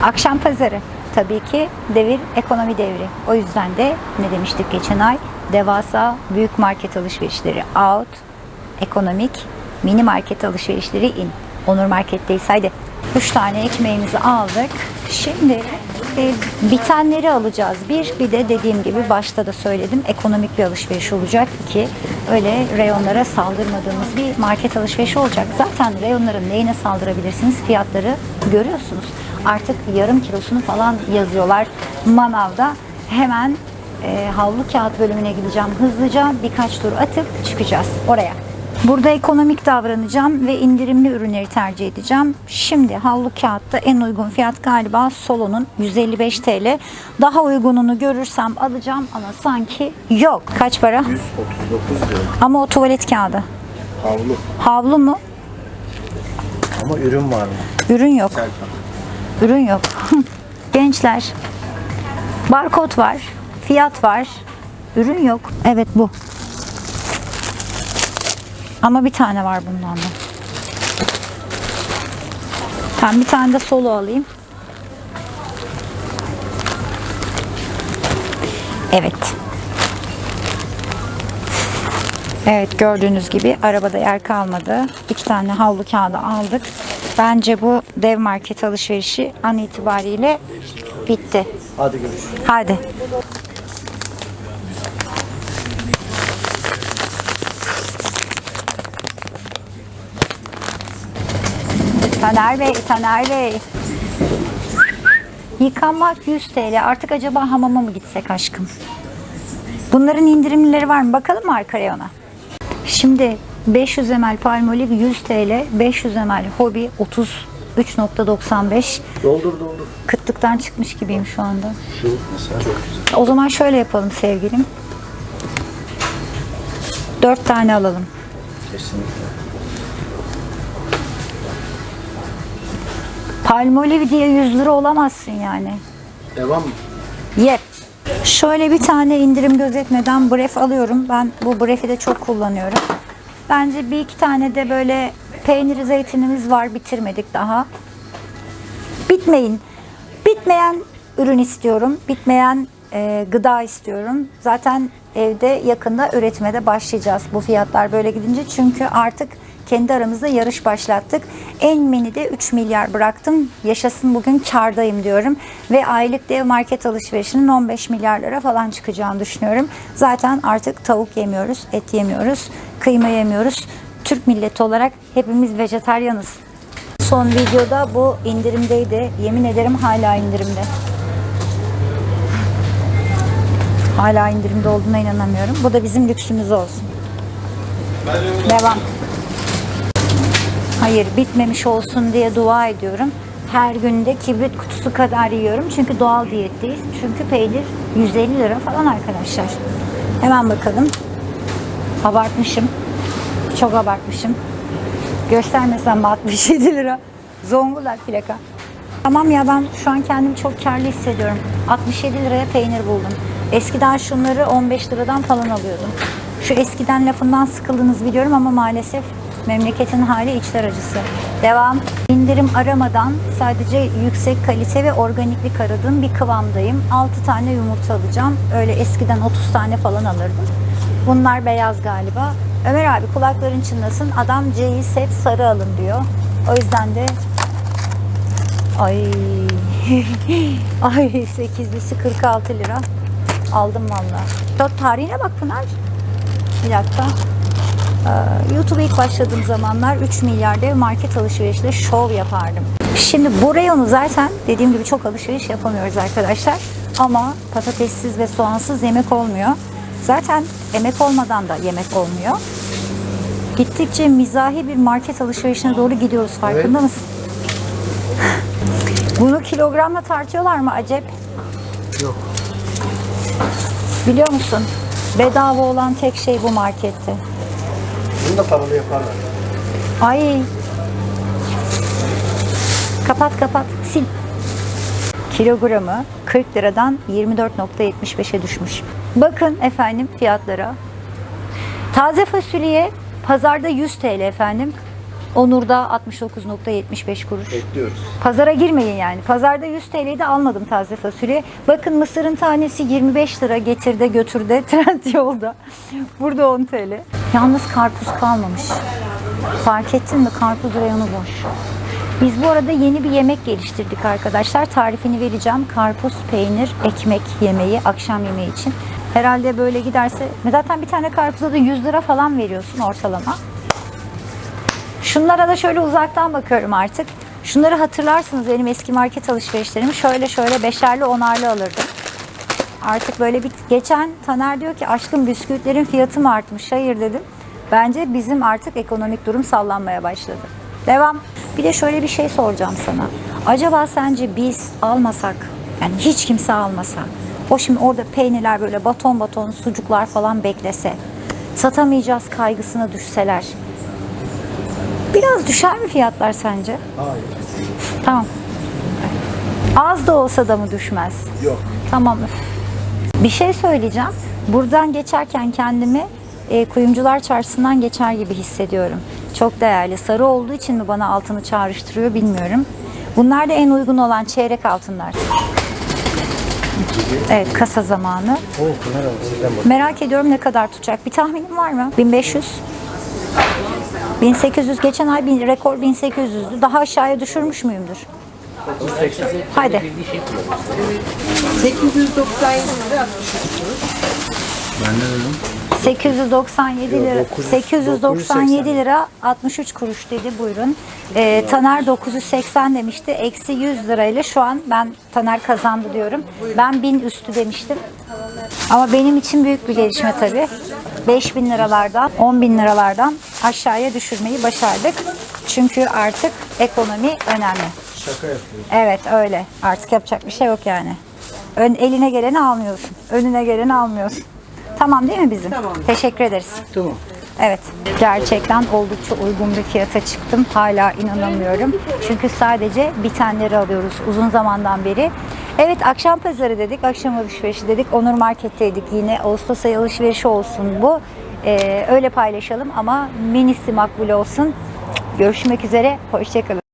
Akşam pazarı. Tabii ki devir ekonomi devri. O yüzden de ne demiştik geçen ay? Devasa büyük market alışverişleri out, ekonomik mini market alışverişleri in. Onur Market'teyiz haydi. 3 tane ekmeğimizi aldık. Şimdi e, bitenleri alacağız. Bir, bir de dediğim gibi başta da söyledim ekonomik bir alışveriş olacak. İki, öyle reyonlara saldırmadığımız bir market alışverişi olacak. Zaten reyonların neyine saldırabilirsiniz? Fiyatları görüyorsunuz. Artık yarım kilosunu falan yazıyorlar manavda. Hemen e, havlu kağıt bölümüne gideceğim hızlıca birkaç tur atıp çıkacağız oraya. Burada ekonomik davranacağım ve indirimli ürünleri tercih edeceğim. Şimdi havlu kağıtta en uygun fiyat galiba Solo'nun 155 TL. Daha uygununu görürsem alacağım ama sanki yok. Kaç para? 139 lira. Ama o tuvalet kağıdı. Havlu. Havlu mu? Ama ürün var mı? Ürün yok. Ürün yok. Gençler. Barkod var. Fiyat var. Ürün yok. Evet bu. Ama bir tane var bundan da. Tamam bir tane de solo alayım. Evet. Evet gördüğünüz gibi arabada yer kalmadı. İki tane havlu kağıdı aldık. Bence bu dev market alışverişi an itibariyle bitti. Hadi görüşürüz. Hadi. Taner Bey, Taner Bey. Yıkanmak 100 TL. Artık acaba hamama mı gitsek aşkım? Bunların indirimlileri var mı? Bakalım mı arka reyona? Şimdi 500 ml Palmolive 100 TL, 500 ml Hobby 33.95. Doldur doldur. Kıtlıktan çıkmış gibiyim şu anda. Şu mesela çok güzel. O zaman şöyle yapalım sevgilim. Dört tane alalım. Kesinlikle. Palmolive diye 100 lira olamazsın yani. Devam mı? Yep. Şöyle bir tane indirim gözetmeden bref alıyorum. Ben bu brefi de çok kullanıyorum. Bence bir iki tane de böyle peynir zeytinimiz var bitirmedik daha. Bitmeyin. Bitmeyen ürün istiyorum. Bitmeyen e, gıda istiyorum. Zaten evde yakında üretime başlayacağız bu fiyatlar böyle gidince. Çünkü artık kendi aramızda yarış başlattık. En mini de 3 milyar bıraktım. Yaşasın bugün kardayım diyorum. Ve aylık dev market alışverişinin 15 milyarlara falan çıkacağını düşünüyorum. Zaten artık tavuk yemiyoruz, et yemiyoruz, kıyma yemiyoruz. Türk milleti olarak hepimiz vejetaryanız. Son videoda bu indirimdeydi. Yemin ederim hala indirimde. Hala indirimde olduğuna inanamıyorum. Bu da bizim lüksümüz olsun. Devam. Hayır bitmemiş olsun diye dua ediyorum. Her günde kibrit kutusu kadar yiyorum. Çünkü doğal diyetteyiz. Çünkü peynir 150 lira falan arkadaşlar. Hemen bakalım. Abartmışım. Çok abartmışım. Göstermesem mi 67 lira. Zonguldak plaka. Tamam ya ben şu an kendimi çok karlı hissediyorum. 67 liraya peynir buldum. Eskiden şunları 15 liradan falan alıyordum. Şu eskiden lafından sıkıldınız biliyorum ama maalesef memleketin hali içler acısı. Devam. İndirim aramadan sadece yüksek kalite ve organiklik aradığım bir kıvamdayım. 6 tane yumurta alacağım. Öyle eskiden 30 tane falan alırdım. Bunlar beyaz galiba. Ömer abi kulakların çınlasın. Adam C'yi hep sarı alın diyor. O yüzden de Ay. Ay 8'lisi 46 lira. Aldım valla. Dört tarihine bak Pınar. Bir dakika. Ee, YouTube'a ilk başladığım zamanlar 3 milyar dev market alışverişle şov yapardım. Şimdi bu reyonu zaten dediğim gibi çok alışveriş yapamıyoruz arkadaşlar. Ama patatessiz ve soğansız yemek olmuyor. Zaten emek olmadan da yemek olmuyor. Gittikçe mizahi bir market alışverişine doğru gidiyoruz farkında mısın? Bunu kilogramla tartıyorlar mı acep? Yok. Biliyor musun? Bedava olan tek şey bu markette. Bunu da paralı yaparlar. Ay. Kapat kapat sil. Kilogramı 40 liradan 24.75'e düşmüş. Bakın efendim fiyatlara. Taze fasulye pazarda 100 TL efendim. Onur'da 69.75 kuruş. Bekliyoruz. Pazara girmeyin yani. Pazarda 100 TL'de almadım taze fasulye. Bakın mısırın tanesi 25 lira getirde götürde trend yolda. Burada 10 TL. Yalnız karpuz kalmamış. Fark ettin mi? Karpuz reyonu boş. Biz bu arada yeni bir yemek geliştirdik arkadaşlar. Tarifini vereceğim. Karpuz, peynir, ekmek yemeği, akşam yemeği için. Herhalde böyle giderse zaten bir tane karpuza da 100 lira falan veriyorsun ortalama. Şunlara da şöyle uzaktan bakıyorum artık. Şunları hatırlarsınız benim eski market alışverişlerimi. Şöyle şöyle beşerli onarlı alırdım. Artık böyle bir geçen Taner diyor ki aşkım bisküvitlerin fiyatı mı artmış? Hayır dedim. Bence bizim artık ekonomik durum sallanmaya başladı. Devam. Bir de şöyle bir şey soracağım sana. Acaba sence biz almasak, yani hiç kimse almasa, o şimdi orada peynirler böyle baton baton sucuklar falan beklese, satamayacağız kaygısına düşseler, Biraz düşer mi fiyatlar sence? Hayır. Tamam. Az da olsa da mı düşmez? Yok. Tamam. Bir şey söyleyeceğim. Buradan geçerken kendimi e, kuyumcular çarşısından geçer gibi hissediyorum. Çok değerli. Sarı olduğu için mi bana altını çağrıştırıyor bilmiyorum. Bunlar da en uygun olan çeyrek altınlar. Evet kasa zamanı. O Pınar Hanım sizden bak. Merak ediyorum ne kadar tutacak. Bir tahminim var mı? 1500. 1800 geçen ay bir rekor 1800'dü. Daha aşağıya düşürmüş müyümdür? Haydi. 897 lira 897 lira Yok, 900, 897 lira 63 kuruş dedi buyurun. Ee, Taner 980 demişti. Eksi 100 lirayla şu an ben Taner kazandı diyorum. Ben 1000 üstü demiştim. Ama benim için büyük bir gelişme tabii. 5000 liralardan 10 bin liralardan aşağıya düşürmeyi başardık. Çünkü artık ekonomi önemli. Şaka yapıyoruz. Evet öyle. Artık yapacak bir şey yok yani. Ön, eline geleni almıyorsun. Önüne geleni almıyorsun. Tamam değil mi bizim? Tamam. Teşekkür ederiz. Tamam. Evet. Gerçekten oldukça uygun bir fiyata çıktım. Hala inanamıyorum. Çünkü sadece bitenleri alıyoruz uzun zamandan beri. Evet akşam pazarı dedik, akşam alışverişi dedik. Onur Market'teydik yine. Ağustos ayı alışverişi olsun bu. Ee, öyle paylaşalım ama minisi makbul olsun. Görüşmek üzere. Hoşçakalın.